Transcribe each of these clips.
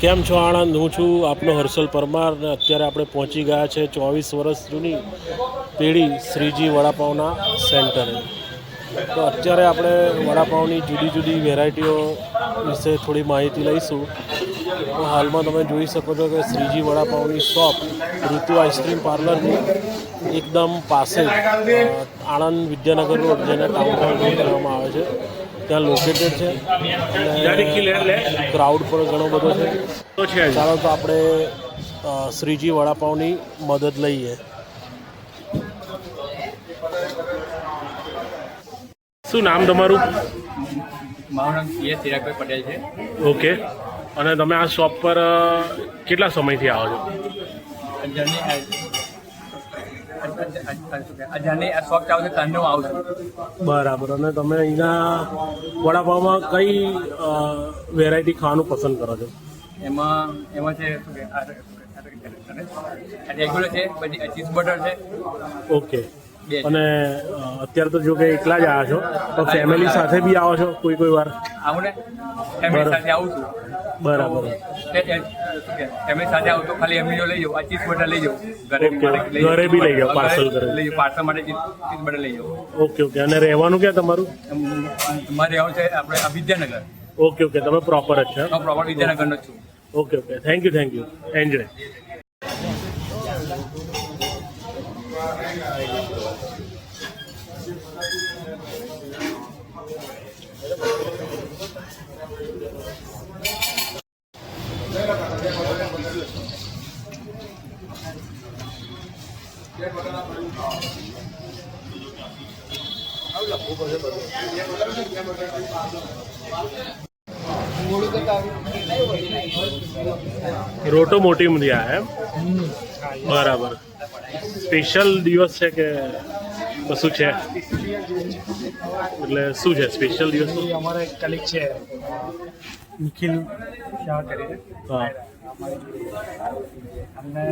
કેમ છો આણંદ? હું છું આપનો હર્ષલ પરમાર ને અત્યારે આપણે પહોંચી ગયા છે ચોવીસ વર્ષ જૂની પેઢી શ્રીજી વડાપાઉંના સેન્ટરે. તો અત્યારે આપણે વડાપાઉંની જુદી જુદી વેરાયટીઓ વિશે થોડી માહિતી લઈશું. તો હાલમાં તમે જોઈ શકો છો કે શ્રીજી વડાપાઉની શોપ ઋતુ આઈસ્ક્રીમ પાર્લરની એકદમ પાસે આણંદ વિદ્યાનગર રોડ જેને ટાઉન હોલ આવે છે. ત્યાં લોકેટેડ છે. અને ક્રાઉડ પણ ઘણો બધો છે. ચાલો તો આપણે શ્રીજી વડાપાઉંની મદદ લઈએ. શું નામ તમારું? મારું નામ સી ચિરાગભાઈ પટેલ છે. ઓકે. અને તમે આ શોપ પર કેટલા સમયથી આવો છો. અજાની શોપ ચાલુ છે ત્યાંનો આવું છું બરાબર અને તમે અહીંના વડાપાઉંમાં કઈ વેરાયટી ખાવાનું પસંદ કરો છો એમાં એમાં છે રેગ્યુલર છે પછી ચીઝ બટર છે ઓકે. અને અત્યારે તો જો કે એકલા જ આવ્યા છો તો ફેમિલી સાથે બી આવો છો કોઈ કોઈ વાર? આવું ને? ફેમિલી. સાથે આવું છું. બરાબર. ફેમિલી સાથે આવું તો ખાલી એમની જો લઈ જાઉં આ ચીઝ બટર લઈ જાઉં ઘરે બી લઈ ઘરે બી લઈ જાઓ, પાર્સલ. લઈ પાર્સલ માટે ચીઝ ચીઝ બટર લઈ જાઉં ઓકે ઓકે. અને રહેવાનું ક્યાં તમારું? મારે છે આપણે વિદ્યાનગર. Okay okay. તમે પ્રોપર જ છો પ્રોપર વિદ્યાનગરનો છું. Okay okay. Thank you thank you enjoy રોટો મોટી માંથી હે? બરાબર. સ્પેશિયલ દિવસ છે કે કશું છે? એટલે શું છે સ્પેશિયલ દિવસ? અમારે એક કલિક છે નિખિલ શાહ કરીને. હા.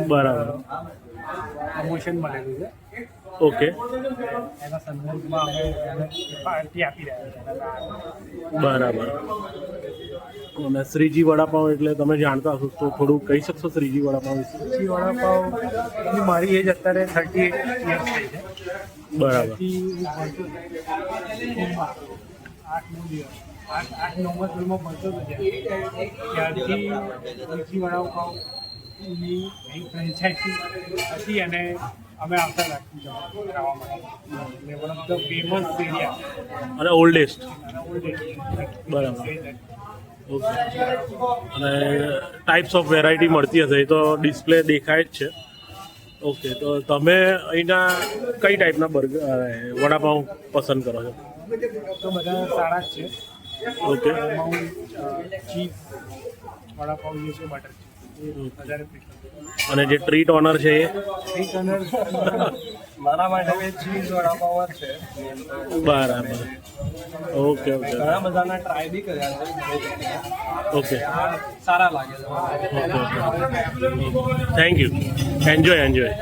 બરાબર. પ્રમોશન મળેલું છે. ઓકે. એના સંદર્ભમાં અમે પાર્ટી આપી રહ્યા બરાબર. અને શ્રીજી વડાપાવ એટલે તમે જાણતા હશો તો થોડું કહી શકશો શ્રીજી વડાપાવ વિશે? શ્રીજી વડાપાવ મારી એજ અત્યારે થર્ટી એટ યર્સ થઈ છે. બરાબર. આઠ નવ દિવસ. આઠ આઠ નવમાં સ્કૂલમાં ભણતો હતો. ત્યારે. ત્યારથી મીઠી વડાપાવની એક ફ્રેન્ચાઇઝી હતી અને અમે આવતા રાખી જવા ખાવા માટે. One of the famous area અને ઓલ્ડેસ્ટ. બરાબર. ઓકે. અને ટાઈપ્સ ઓફ વેરાયટી મળતી હશે એ તો ડિસ્પ્લે દેખાય જ છે. ઓકે તો તમે અહીંના કઈ ટાઈપના બર્ગર વડાપાઉં પસંદ કરો છો? તો બધા સારા જ છે. ઓકે. હું જે છે બટર અને જે ટ્રીટ ઓનર છે એ? અનર મારા માટે ચીઝ વડાપાવ જ છે. બરાબર. Okay okay. ઘણા બધાના ટ્રાય બી કર્યા છે. ઓકે. સારા લાગે છે. Okay thank you enjoy enjoy